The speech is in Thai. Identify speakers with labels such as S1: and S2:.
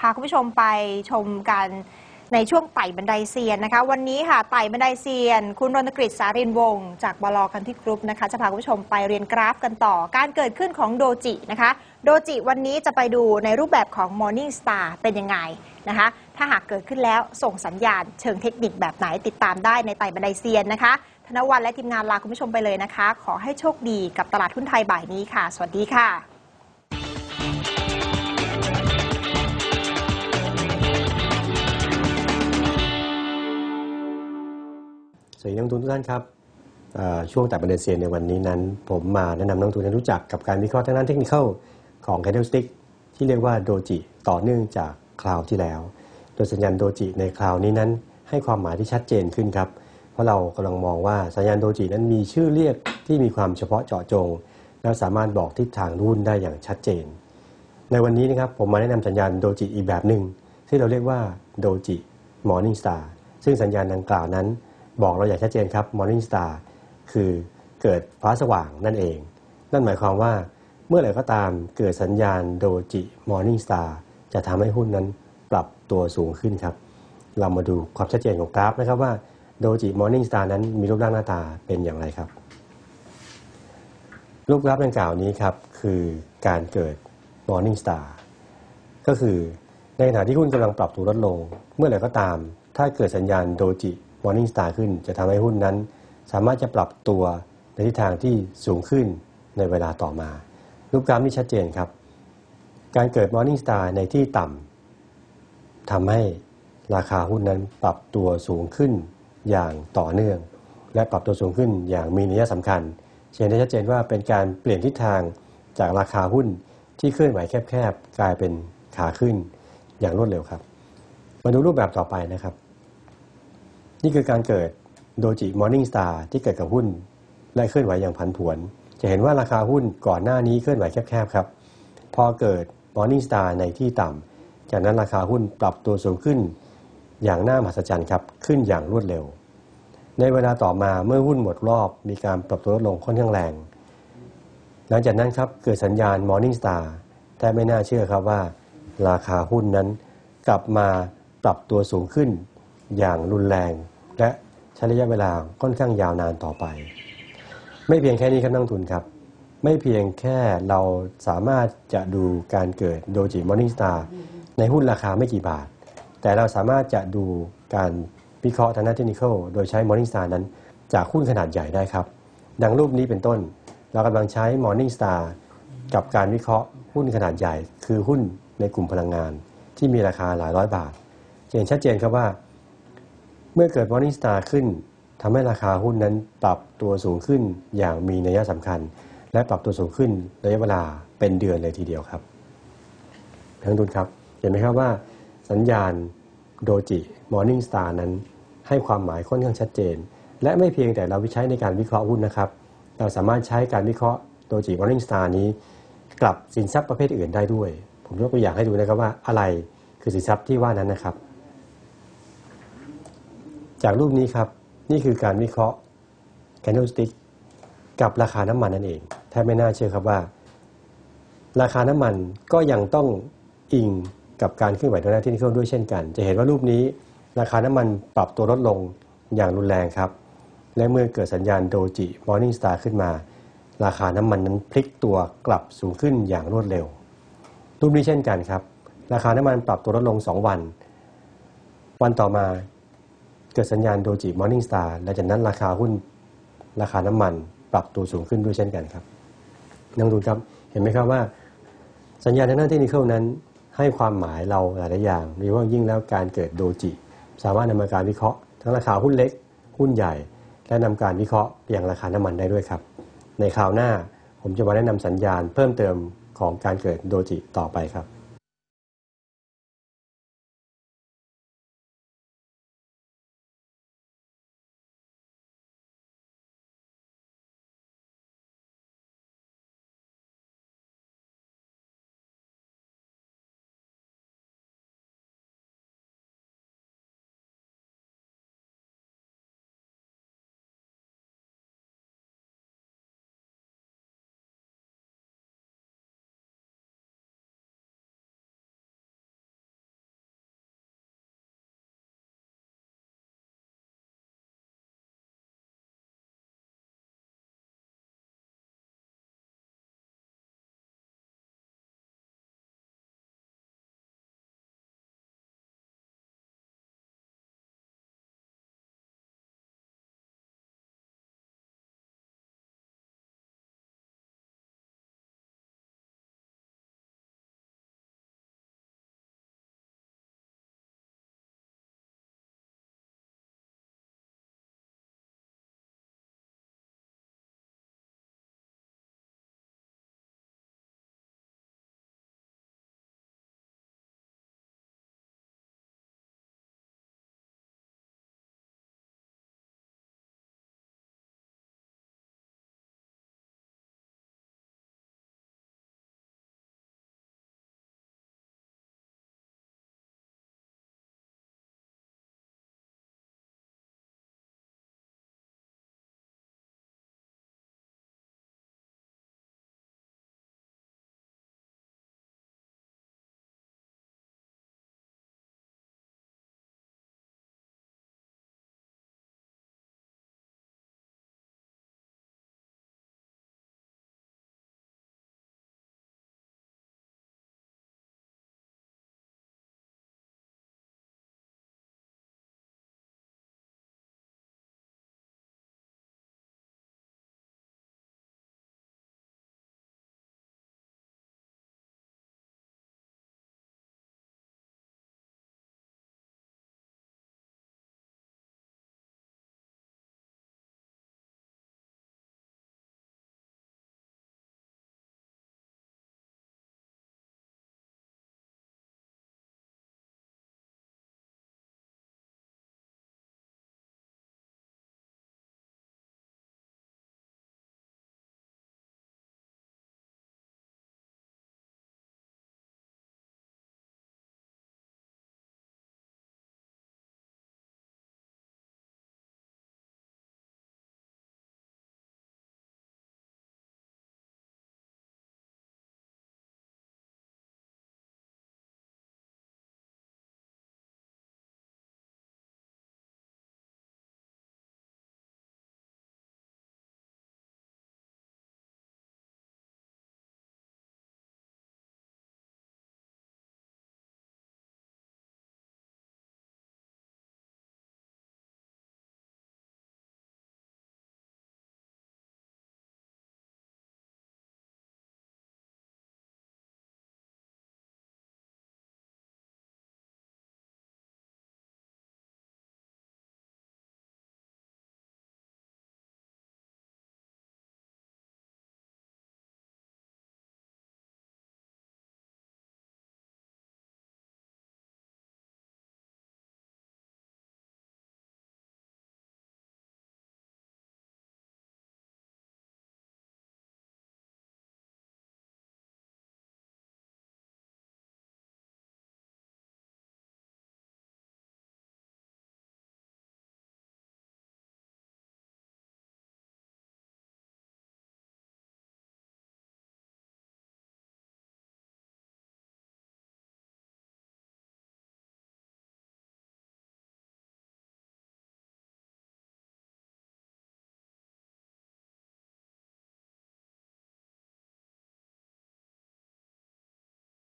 S1: พาคุณผู้ชมไปชมกันในช่วงไต่บันไดเซียนนะคะ วันนี้ค่ะไต่บันไดเซียน คุณรณกฤษสารินวงศ์จากบลกันที่กรุ๊ปนะคะ จะพาคุณผู้ชมไปเรียนกราฟกันต่อ การเกิดขึ้นของโดจินะคะ โดจิวันนี้จะไปดูในรูปแบบของ Morning Star เป็นยังไงนะคะ ถ้าหากเกิดขึ้นแล้วส่งสัญญาณเชิงเทคนิคแบบไหนติดตามได้ในไต่บันไดเซียนนะคะ ธนวันและทีมงานลาคุณผู้ชมไปเลยนะคะ ขอให้โชคดีกับตลาดหุ้นไทยบ่ายนี้ค่ะ สวัสดีค่ะ
S2: สวัสดีนักลงทุนทุกท่านครับช่วงแต่ประเด็นเซียนในวันนี้นั้น ผมมาแนะนำนักลงทุนให้รู้จักกับการวิเคราะห์ทางด้านเทคนิคของ Candlestick ที่เรียกว่าโดจิต่อเนื่องจากคราวที่แล้ว โดยสัญญาณโดจิในคราวนี้นั้น ให้ความหมายที่ชัดเจนขึ้นครับ เพราะเรากำลังมองว่าสัญญาณโดจินั้นมีชื่อเรียกที่มีความเฉพาะเจาะจง และสามารถบอกทิศทางหุ้นได้อย่างชัดเจน ในวันนี้นะครับผมมาแนะนำสัญญาณโดจิอีกแบบหนึ่งที่เราเรียกว่าโดจิ Morning Star ซึ่งสัญญาณดังกล่าวนั้น บอกเราอย่างชัดเจนครับ Morning Star คือเกิดฟ้าสว่างนั่นเอง นั่นหมายความว่าเมื่อไหร่ก็ตามเกิดสัญญาณโดจิ Morning Star จะทำให้หุ้นนั้นปรับตัวสูงขึ้นครับ เรามาดูความชัดเจนของกราฟนะครับว่าโดจิ Morning Star นั้นมีรูปร่างหน้าตาเป็นอย่างไรครับ รูปกราฟดังกล่าวนี้ครับ คือการเกิด Morning Star ก็คือในขณะที่หุ้นกำลังปรับตัวลดลง เมื่อไหร่ก็ตาม ถ้าเกิดสัญญาณโดจิ Morning Star ขึ้น จะทำให้หุ้นนั้น สามารถจะปรับตัวในทิศทางที่สูงขึ้นในเวลาต่อมา รูปกราฟนี้ชัดเจนครับ การเกิด Morning Star ในที่ต่ำทำให้ราคาหุ้นนั้นปรับตัวสูงขึ้นอย่างต่อเนื่อง และปรับตัวสูงขึ้นอย่างมีนัยสำคัญเห็นได้ชัดเจนว่าเป็นการเปลี่ยนทิศทางจากราคาหุ้นที่เคลื่อนไหวแคบๆกลายเป็นขาขึ้นอย่างรวดเร็วครับ มาดูรูปแบบต่อไปนะครับ นี่คือการเกิดโดจิ Morning Star ที่เกิดกับหุ้น และเคลื่อนไหวอย่างผันผวน จะเห็นว่าราคาหุ้นก่อนหน้านี้เคลื่อนไหวแคบๆครับ พอเกิด Morning Star ในที่ต่ำจากนั้นราคาหุ้นปรับตัวสูงขึ้น อย่างน่ามหัศจรรย์ครับ ขึ้นอย่างรวดเร็ว ในเวลาต่อมาเมื่อหุ้นหมดรอบมีการปรับตัวลดลงค่อนข้างแรง หลังจากนั้นครับเกิดสัญญาณ Morning Star แต่ไม่น่าเชื่อครับว่า ราคาหุ้นนั้นกลับมาปรับตัวสูงขึ้น อย่างรุนแรง และใช้ระยะเวลาค่อนข้างยาวนานต่อไป ไม่เพียงแค่นี้ครับนักทุนครับ ไม่เพียงแค่เราสามารถจะดูการเกิดโดจิมอร์นิ่งสตาร์ในหุ้นราคาไม่กี่บาท แต่เราสามารถจะดูการวิเคราะห์ทางด้านเทคนิคโดยใช้ Morning Star นั้น จากหุ้นขนาดใหญ่ได้ครับ ดังรูปนี้เป็นต้น เรากำลังใช้ Morning Star กับการวิเคราะห์หุ้นขนาดใหญ่ คือหุ้นในกลุ่มพลังงาน ที่มีราคาหลายร้อยบาทเห็นชัดเจนครับว่า มื่อเกิด Morning Star ขึ้นทำให้ราคาหุ้นนั้นปรับตัวสูงขึ้นอย่างมีนัยสำคัญ และปรับตัวสูงขึ้นระยะเวลาเป็นเดือนเลยทีเดียวครับทั้งทุนครับ เห็นไหมครับว่าสัญญาณโดจิ Morning Star นั้น ให้ความหมายค่อนข้างชัดเจน และไม่เพียงแต่เราวิใช้ในการวิเคราะห์หุ้นนะครับ เราสามารถใช้การวิเคราะห์โดจิ Morning Star นี้กลับสินทรัพย์ประเภทอื่นได้ด้วย ผมยกตัวอย่างให้ดูนะครับว่าอะไรคือสินทรัพย์ที่ว่านั้นนะครับ จากรูปนี้ครับ นี่คือการวิเคราะห์ candlestick กับราคาน้ำมันนั่นเองแทบไม่น่าเชื่อครับว่า ราคาน้ำมันก็ยังต้องอิงกับการเคลื่อนไหวทางด้านเทคนิคด้วยเช่นกัน จะเห็นว่ารูปนี้ ราคาน้ำมันปรับตัวลดลงอย่างรุนแรงครับ และเมื่อเกิดสัญญาณโดจิ Morning Star ขึ้นมา ราคาน้ำมันนั้นพลิกตัวกลับสูงขึ้นอย่างรวดเร็ว รูปนี้เช่นกันครับ ราคาน้ำมันปรับตัวลดลง 2 วัน วันต่อมา กิดสัญญาณโดจิ Morning Star และจากนั้นราคาหุ้นราคาน้ำมันปรับตัวสูงขึ้นด้วยเช่นกันครับนักลงทุนครับเห็นไหมครับว่า สัญญาณทางด้านเทคนิคนั้น ให้ความหมายเราหลายๆอย่างโดยเฉพาะยิ่งแล้วการเกิดโดจิ สามารถนำมาการวิเคราะห์ ทั้งราคาหุ้นเล็ก หุ้นใหญ่ และนำการวิเคราะห์อย่างราคาน้ำมันได้ด้วยครับ ในคราวหน้าผมจะมาแนะนำสัญญาณเพิ่มเติมของการเกิดโดจิต่อไปครับ